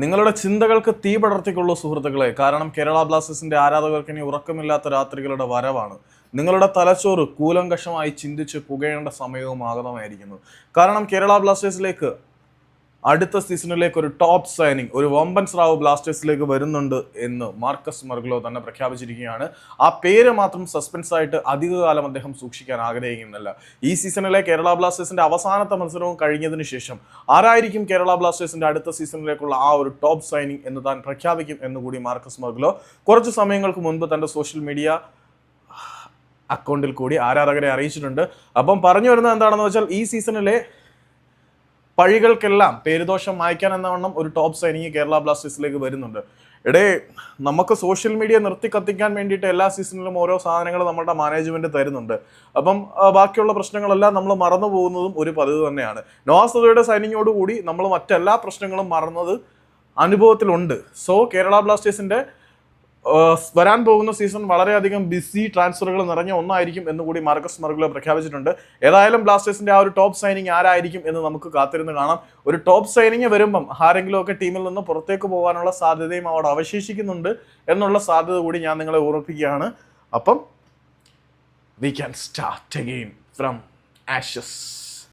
നിങ്ങളുടെ ചിന്തകൾക്ക് തീ പടർത്തിക്കൊള്ളൂ സുഹൃത്തുക്കളെ. കാരണം കേരള ബ്ലാസ്റ്റേഴ്സിന്റെ ആരാധകർക്ക് ഇനി ഉറക്കമില്ലാത്ത രാത്രികളുടെ വരവാണ്. നിങ്ങളുടെ തലച്ചോറ് കൂലങ്കഷമായി ചിന്തിച്ച് പുകയേണ്ട സമയവും ആഗതമായിരിക്കുന്നു കാരണം കേരള ബ്ലാസ്റ്റേഴ്സിലേക്ക് അടുത്ത സീസണിലേക്ക് ഒരു ടോപ്പ് സൈനിങ് ഒരു വമ്പൻ സ്രാവ് ബ്ലാസ്റ്റേഴ്സിലേക്ക് വരുന്നുണ്ട് എന്ന് മാർക്കസ് മർഗ്ലോ തന്നെ പ്രഖ്യാപിച്ചിരിക്കുകയാണ്. ആ പേര് മാത്രം സസ്പെൻസ് ആയിട്ട് അധികകാലം അദ്ദേഹം സൂക്ഷിക്കാൻ ആഗ്രഹിക്കുന്നില്ല. ഈ സീസണിലെ കേരള ബ്ലാസ്റ്റേഴ്സിന്റെ അവസാനത്തെ മത്സരവും കഴിഞ്ഞതിന് ശേഷം ആരായിരിക്കും കേരള ബ്ലാസ്റ്റേഴ്സിന്റെ അടുത്ത സീസണിലേക്കുള്ള ആ ഒരു ടോപ്പ് സൈനിങ് എന്ന് താൻ പ്രഖ്യാപിക്കും എന്ന് കൂടി മാർക്കസ് മർഗ്ലോ കുറച്ച് സമയങ്ങൾക്ക് മുൻപ് തന്റെ സോഷ്യൽ മീഡിയ അക്കൗണ്ടിൽ കൂടി ആരാധകരെ അറിയിച്ചിട്ടുണ്ട്. അപ്പം പറഞ്ഞു വരുന്നത് എന്താണെന്ന് വെച്ചാൽ ഈ സീസണിലെ പഴികൾക്കെല്ലാം പേരുദോഷം മായ്ക്കാൻ എന്നവണ്ണം ഒരു ടോപ്പ് സൈനിങ് കേരള ബ്ലാസ്റ്റേഴ്സിലേക്ക് വരുന്നുണ്ട്. ഇടേ നമുക്ക് സോഷ്യൽ മീഡിയ നിർത്തി കത്തിക്കാൻ വേണ്ടിയിട്ട് എല്ലാ സീസണിലും ഓരോ സാധനങ്ങൾ നമ്മുടെ മാനേജ്മെന്റ് തരുന്നുണ്ട്. അപ്പം ബാക്കിയുള്ള പ്രശ്നങ്ങളെല്ലാം നമ്മൾ മറന്നു പോകുന്നതും ഒരു പതിവ് തന്നെയാണ്. നോവാസുദയുടെ സൈനിങ്ങോട് കൂടി നമ്മൾ മറ്റെല്ലാ പ്രശ്നങ്ങളും മറന്നത് അനുഭവത്തിലുണ്ട്. സോ കേരള ബ്ലാസ്റ്റേഴ്സിന്റെ വരാൻ പോകുന്ന സീസൺ വളരെയധികം ബിസി ട്രാൻസ്ഫറുകൾ നിറഞ്ഞ ഒന്നായിരിക്കും എന്ന് കൂടി മാർക്കസ് മർഗുല പ്രഖ്യാപിച്ചിട്ടുണ്ട്. ഏതായാലും ബ്ലാസ്റ്റേഴ്സിന്റെ ആ ഒരു ടോപ്പ് സൈനിങ് ആരായിരിക്കും എന്ന് നമുക്ക് കാത്തിരുന്ന് കാണാം. ഒരു ടോപ്പ് സൈനിങ് വരുമ്പം ആരെങ്കിലും ഒക്കെ ടീമിൽ നിന്ന് പുറത്തേക്ക് പോകാനുള്ള സാധ്യതയും അവിടെ അവശേഷിക്കുന്നുണ്ട് എന്നുള്ള സാധ്യത കൂടി ഞാൻ നിങ്ങളെ ഓർമ്മിപ്പിക്കുകയാണ്. അപ്പം we can start again from ashes